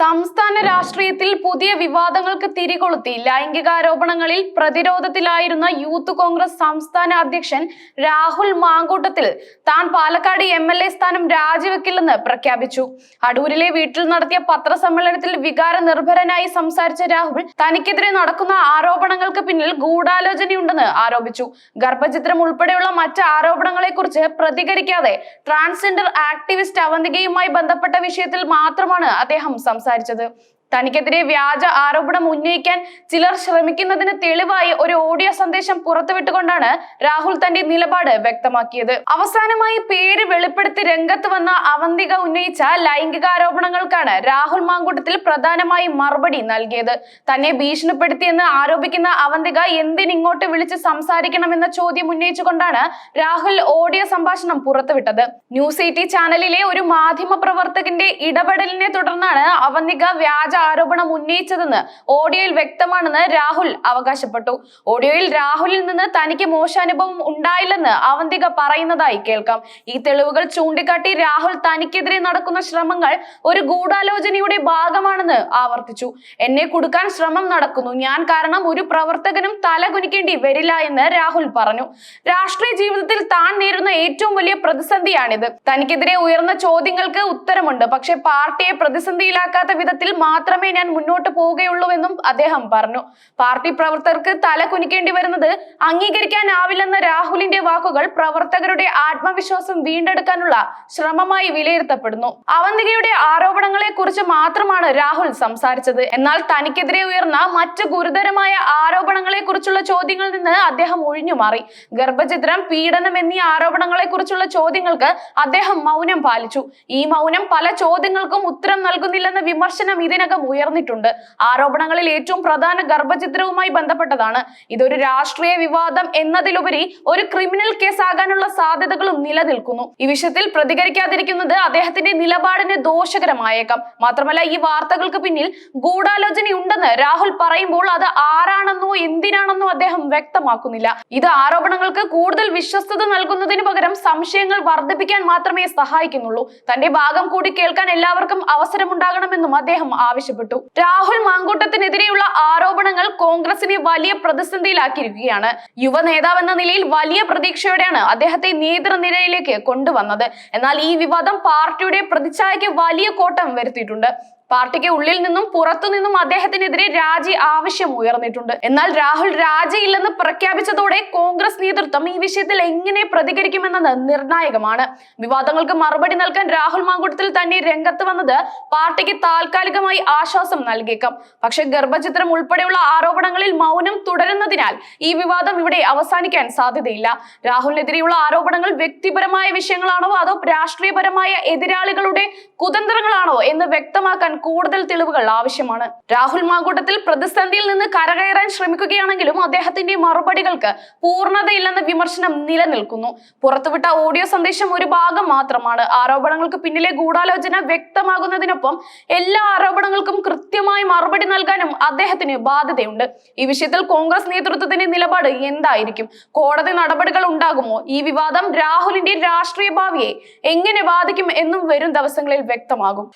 സംസ്ഥാന രാഷ്ട്രീയത്തിൽ പുതിയ വിവാദങ്ങൾക്ക് തിരികൊളുത്തി. ലൈംഗികാരോപണങ്ങളിൽ പ്രതിരോധത്തിലായിരുന്ന യൂത്ത് കോൺഗ്രസ് സംസ്ഥാന അധ്യക്ഷൻ രാഹുൽ മാങ്കൂട്ടത്തിൽ താൻ പാലക്കാട് എം എൽ എ സ്ഥാനം രാജിവെക്കില്ലെന്ന് പ്രഖ്യാപിച്ചു. അടൂരിലെ വീട്ടിൽ നടത്തിയ പത്രസമ്മേളനത്തിൽ വികാര നിർഭരനായി സംസാരിച്ച രാഹുൽ തനിക്കെതിരെ നടക്കുന്ന ആരോപണങ്ങൾക്ക് പിന്നിൽ ഗൂഢാലോചനയുണ്ടെന്ന് ആരോപിച്ചു. ഗർഭചിത്രം ഉൾപ്പെടെയുള്ള മറ്റ് ആരോപണങ്ങളെക്കുറിച്ച് പ്രതികരിക്കാതെ ട്രാൻസ്ജെൻഡർ ആക്ടിവിസ്റ്റ് അവന്തികയുമായി ബന്ധപ്പെട്ട വിഷയത്തിൽ മാത്രമാണ് അദ്ദേഹം സംസാരിച്ചത്. സംസാരിച്ചത് തനിക്കെതിരെ വ്യാജ ആരോപണം ഉന്നയിക്കാൻ ചിലർ ശ്രമിക്കുന്നതിന് തെളിവായി ഒരു ഓഡിയോ സന്ദേശം പുറത്തുവിട്ടുകൊണ്ടാണ് രാഹുൽ തന്റെ നിലപാട് വ്യക്തമാക്കിയത്. അവസാനമായി പേര് വെളിപ്പെടുത്തി രംഗത്ത് വന്ന അവന്തിക ഉന്നയിച്ച ലൈംഗികാരോപണങ്ങൾക്കാണ് രാഹുൽ മാങ്കൂട്ടത്തിൽ പ്രധാനമായും മറുപടി നൽകിയത്. തന്നെ ഭീഷണിപ്പെടുത്തിയെന്ന് ആരോപിക്കുന്ന അവന്തിക എന്തിനിങ്ങോട്ട് വിളിച്ച് സംസാരിക്കണമെന്ന ചോദ്യം ഉന്നയിച്ചുകൊണ്ടാണ് രാഹുൽ ഓഡിയോ സംഭാഷണം പുറത്തുവിട്ടത്. ന്യൂസ് എയ്റ്റി ചാനലിലെ ഒരു മാധ്യമ പ്രവർത്തകന്റെ ഇടപെടലിനെ തുടർന്നാണ് അവന്തിക വ്യാജ ആരോപണം ഉന്നയിച്ചതെന്ന് ഓഡിയോയിൽ വ്യക്തമാണെന്ന് രാഹുൽ അവകാശപ്പെട്ടു. ഓഡിയോയിൽ രാഹുലിൽ നിന്ന് തനിക്ക് മോശാനുഭവം ഉണ്ടായില്ലെന്ന് അവന്തിക പറയുന്നതായി കേൾക്കാം. ഈ തെളിവുകൾ ചൂണ്ടിക്കാട്ടി രാഹുൽ തനിക്കെതിരെ നടക്കുന്ന ശ്രമങ്ങൾ ഒരു ഗൂഢാലോചനയുടെ ഭാഗമാണെന്ന് ആവർത്തിച്ചു. എന്നെ കൊടുക്കാൻ ശ്രമം നടക്കുന്നു. ഞാൻ കാരണം ഒരു പ്രവർത്തകനും തലകുനിക്കേണ്ടി വരില്ല എന്ന് രാഹുൽ പറഞ്ഞു. രാഷ്ട്രീയ ജീവിതത്തിൽ താൻ നേരിടുന്ന ഏറ്റവും വലിയ പ്രതിസന്ധിയാണിത്. തനിക്കെതിരെ ഉയർന്ന ചോദ്യങ്ങൾക്ക് ഉത്തരമുണ്ട്. പക്ഷെ പാർട്ടിയെ പ്രതിസന്ധിയിലാക്കാത്ത വിധത്തിൽ മാത്രമേ ഞാൻ മുന്നോട്ട് പോവുകയുള്ളൂ എന്നും അദ്ദേഹം പറഞ്ഞു. പാർട്ടി പ്രവർത്തകർക്ക് തല കുനിക്കേണ്ടി വരുന്നത് അംഗീകരിക്കാനാവില്ലെന്ന രാഹുലിന്റെ വാക്കുകൾ പ്രവർത്തകരുടെ ആത്മവിശ്വാസം വീണ്ടെടുക്കാനുള്ള ശ്രമമായി വിലയിരുത്തപ്പെടുന്നു. അവന്തികയുടെ ആരോപണങ്ങളെ കുറിച്ച് മാത്രമാണ് രാഹുൽ സംസാരിച്ചത്. എന്നാൽ തനിക്കെതിരെ ഉയർന്ന മറ്റ് ഗുരുതരമായ ആരോപണങ്ങളെ കുറിച്ചുള്ള ചോദ്യങ്ങളിൽ നിന്ന് അദ്ദേഹം ഒഴിഞ്ഞു മാറി. ഗർഭചിത്രം പീഡനം എന്നീ ആരോപണങ്ങളെ കുറിച്ചുള്ള ചോദ്യങ്ങൾക്ക് അദ്ദേഹം മൗനം പാലിച്ചു. ഈ മൗനം പല ചോദ്യങ്ങൾക്കും ഉത്തരം നൽകുന്നില്ലെന്ന വിമർശനം ഇതിനകം ഉയർന്നിട്ടുണ്ട്. ആരോപണങ്ങളിൽ ഏറ്റവും പ്രധാന ഗർഭചിത്രവുമായി ബന്ധപ്പെട്ടതാണ്. ഇതൊരു രാഷ്ട്രീയ വിവാദം എന്നതിലുപരി ഒരു ക്രിമിനൽ കേസ് ആകാനുള്ള സാധ്യതകളും നിലനിൽക്കുന്നു. ഈ വിഷയത്തിൽ പ്രതികരിക്കാതിരിക്കുന്നത് അദ്ദേഹത്തിന്റെ നിലപാടിന് ദോഷകരമായേക്കാം. മാത്രമല്ല ഈ വാർത്തകൾക്ക് പിന്നിൽ ഗൂഢാലോചനയുണ്ടെന്ന് രാഹുൽ പറയുമ്പോൾ അത് ആരാണെന്നോ എന്തിനാണെന്നോ അദ്ദേഹം വ്യക്തമാക്കുന്നില്ല. ഇത് ആരോപണങ്ങൾക്ക് കൂടുതൽ വിശ്വസ്തത നൽകുന്നതിന് പകരം സംശയങ്ങൾ വർദ്ധിപ്പിക്കാൻ മാത്രമേ സഹായിക്കുന്നുള്ളൂ. തന്റെ ഭാഗം കൂടി കേൾക്കാൻ എല്ലാവർക്കും അവസരമുണ്ടാകണമെന്നും അദ്ദേഹം ആവശ്യപ്പെട്ടു രാഹുൽ മാങ്കൂട്ടത്തിനെതിരെയുള്ള ആരോപണങ്ങൾ കോൺഗ്രസിനെ വലിയ പ്രതിസന്ധിയിലാക്കിയിരിക്കുകയാണ്. യുവ നേതാവെന്ന നിലയിൽ വലിയ പ്രതീക്ഷയോടെയാണ് അദ്ദേഹത്തെ നേതൃനിരയിലേക്ക് കൊണ്ടുവന്നത്. എന്നാൽ ഈ വിവാദം പാർട്ടിയുടെ പ്രതിച്ഛായയ്ക്ക് വലിയ കോട്ടം വരുത്തിയിട്ടുണ്ട്. പാർട്ടിക്ക് ഉള്ളിൽ നിന്നും പുറത്തു നിന്നും അദ്ദേഹത്തിനെതിരെ രാജി ആവശ്യം ഉയർന്നിട്ടുണ്ട്. എന്നാൽ രാഹുൽ രാജിയില്ലെന്ന് പ്രഖ്യാപിച്ചതോടെ കോൺഗ്രസ് നേതൃത്വം ഈ വിഷയത്തിൽ എങ്ങനെ പ്രതികരിക്കുമെന്നത് നിർണായകമാണ്. വിവാദങ്ങൾക്ക് മറുപടി നൽകാൻ രാഹുൽ മാങ്കുട്ടത്തിൽ തന്നെ രംഗത്ത് വന്നത് പാർട്ടിക്ക് താൽക്കാലികമായി ആശ്വാസം നൽകിയേക്കാം. പക്ഷെ ഗർഭചിത്രം ഉൾപ്പെടെയുള്ള ആരോപണങ്ങളിൽ മൗനം തുടരുന്നതിനാൽ ഈ വിവാദം ഇവിടെ അവസാനിക്കാൻ സാധ്യതയില്ല. രാഹുലിനെതിരെയുള്ള ആരോപണങ്ങൾ വ്യക്തിപരമായ വിഷയങ്ങളാണോ അതോ രാഷ്ട്രീയപരമായ എതിരാളികളുടെ കുതന്ത്രങ്ങളാണോ എന്ന് വ്യക്തമാക്കാൻ കൂടുതൽ തെളിവുകൾ ആവശ്യമാണ്. രാഹുൽ മാങ്കൂട്ടത്തിൽ പ്രതിസന്ധിയിൽ നിന്ന് കരകയറാൻ ശ്രമിക്കുകയാണെങ്കിലും അദ്ദേഹത്തിന്റെ മറുപടികൾക്ക് പൂർണതയില്ലെന്ന വിമർശനം നിലനിൽക്കുന്നു. പുറത്തുവിട്ട ഓഡിയോ സന്ദേശം ഒരു ഭാഗം മാത്രമാണ്. ആരോപണങ്ങൾക്ക് പിന്നിലെ ഗൂഢാലോചന വ്യക്തമാകുന്നതിനൊപ്പം എല്ലാ ആരോപണങ്ങൾക്കും കൃത്യമായി മറുപടി നൽകാനും അദ്ദേഹത്തിന് ബാധ്യതയുണ്ട്. ഈ വിഷയത്തിൽ കോൺഗ്രസ് നേതൃത്വത്തിന്റെ നിലപാട് എന്തായിരിക്കും? കോടതി നടപടികൾ ഉണ്ടാകുമോ? ഈ വിവാദം രാഹുലിന്റെ രാഷ്ട്രീയ ഭാവിയെ എങ്ങനെ ബാധിക്കും എന്നും വരും ദിവസങ്ങളിൽ വ്യക്തമാകും.